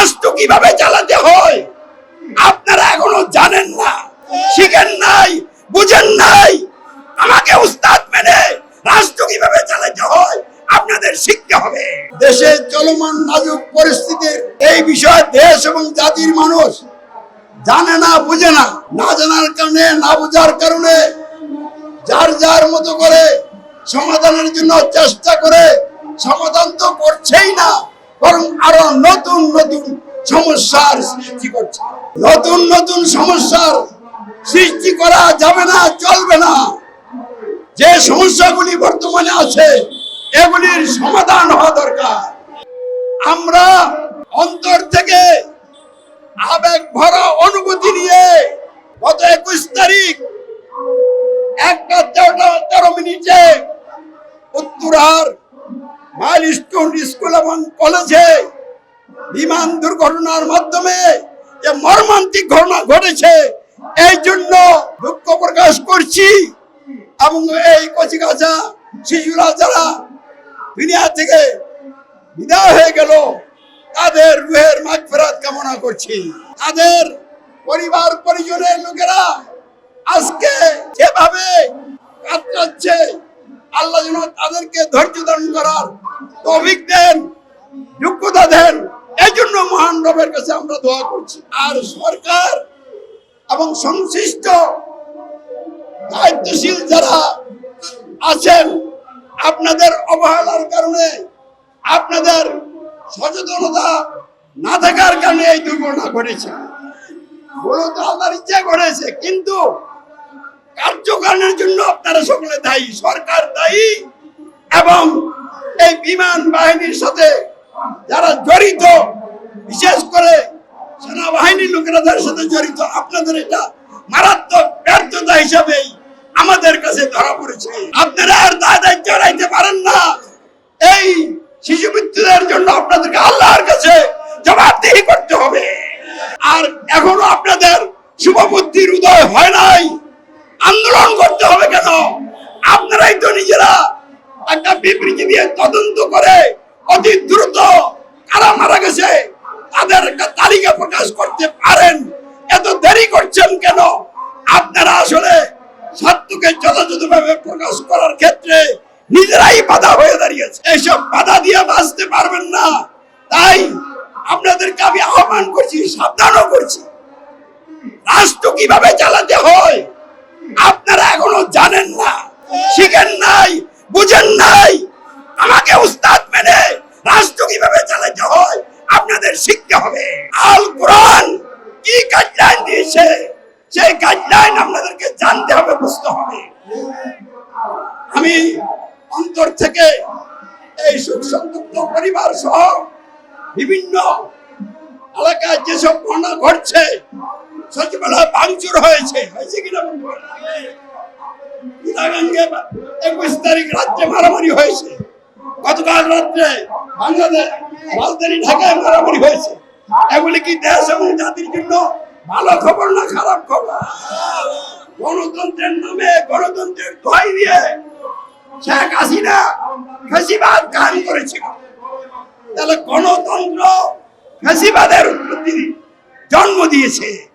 রাষ্ট্র কীভাবে চালাতে হয়? আপনারা এখনও জানেন না, শিখেন নাই, বুঝেন নাই। আমাকে উস্তাদ মেনে রাষ্ট্র কীভাবে চালাতে হয়, আপনাদের শিখতে হবে। দেশে চলমান নাজুক পরিস্থিতির এই বিষয়ে দেশ এবং জাতির মানুষ জানে না, বুঝে না। না জানার কারণে, না বোঝার কারণে যার যার মতো করে সমাধানের জন্য চেষ্টা করে সমাধান তো করছেই না। বরং আরও নতুন নতুন সমস্যার সৃষ্টি করছে। নতুন নতুন সমস্যার সৃষ্টি করা যাবে না, চলবে না। যে সমস্যাগুলি বর্তমানে আছে, এগুলির সমাধান হওয়া দরকার। আমরা অন্তর থেকে আবেগ ভরা অনুভূতি নিয়ে গত একুশ তারিখ একটা তেরো মিনিটে উত্তরার মাইলস্টোন স্কুল এবং কলেজে বিমান দুর্ঘটনার মাধ্যমে যে মর্মান্তিক ঘটনা ঘটেছে, এই জন্য দুঃখ প্রকাশ করছি। এবং এই কচিকাচা শিশুরা যারা দুনিয়া থেকে বিদায় হয়ে গেল, তাদের রুহের মাগফিরাত কামনা করছি। তাদের পরিবার, পরিজনের লোকেরা আজকে যেভাবে কাটাচ্ছে আল্লাহ যেন তাদেরকে ধৈর্য ধারণ করার তৌফিক দেন, যোগ্যতা দেন। এই জন্য মহান রবের কাছে আমরা দোয়া করছি। আর সরকার এবং সংশ্লিষ্ট দায়িত্বশীল যারা আছেন, আপনাদের অবহেলার কারণে, আপনাদের সচেতনতা না থাকার কারণে এই দুর্ঘটনা ঘটেছে। মূলত আল্লাহর ইচ্ছা ঘটেছে, কিন্তু কার্যকারণের জন্য আপনারা সকলে দায়ী, সরকার দায়ী। এবং এই বিমান বাহিনীর সাথে যারা জড়িত, বিশেষ করে সেনাবাহিনীর লোকেরা সাথে জড়িত, আপনাদের এটা মারাত্মক ব্যর্থতা হিসাবেই আমাদের কাছে ধরা পড়েছে। আপনারা আর দায় দায়িত্ব রাখতে পারেন না এই শিশু মৃত্যুদের জন্য আপনাদেরকে আল্লাহর কাছে জবাবদিহি করতে হবে আর এখনও আপনাদের শুভবুদ্ধির উদয় হয় নাই আন্দোলন করতে হবে কেন আপনারাই তো নিজেরা একটা বিবৃতি দিয়ে তদন্ত করে অতি দ্রুত কারা মারা গেছে, তাদের একটা তালিকা প্রকাশ করতে পারেন। এত দেরি করছেন কেন? আপনারা আসলে সত্যকে যথাযথভাবে প্রকাশ করার ক্ষেত্রে নিজেরাই বাধা হয়ে দাঁড়িয়েছে। এইসব বাধা দিয়ে বাঁচতে পারবেন না। তাই আপনাদেরকে আমি আহ্বান করছি, সাবধানও করছি। রাষ্ট্র কীভাবে চালাতে হয়, আপনারা এখনও জানেন বুঝেন নাই? আমাকে উস্তাদ মেনে রাষ্ট্র কীভাবে চালাতে হয় আপনাদের শিখতে হবে। আল কোরআন কি গাইডলাইন দিয়েছে? সেই গাইডলাইন আপনাদেরকে জানতে হবে, বুঝতে হবে। আমি অন্তর থেকে এই সুখ সংযুক্ত পরিবার সহ বিভিন্ন এলাকায় যেসব ঘটনা ঘটছে, সচিবালয় ভাঙচুর হয়েছে। হয়েছে কিনা? চিটাগাঙ্গে একুশ তারিখ রাত্রে মারামারি হয়েছে। গতকাল রাত্রে বাংলাদেশ রাজধানী ঢাকায় মারামারি হয়েছে। এগুলি কি দেশ এবং জাতির জন্য ভালো খবর না খারাপ খবর? গণতন্ত্রের নামে, গণতন্ত্রের দোহাই দিয়ে শেখ হাসিনা ফেসিবাদ কায়েম করেছিল। তাহলে গণতন্ত্র ফেসিবাদের উৎপত্তি জন্ম দিয়েছে।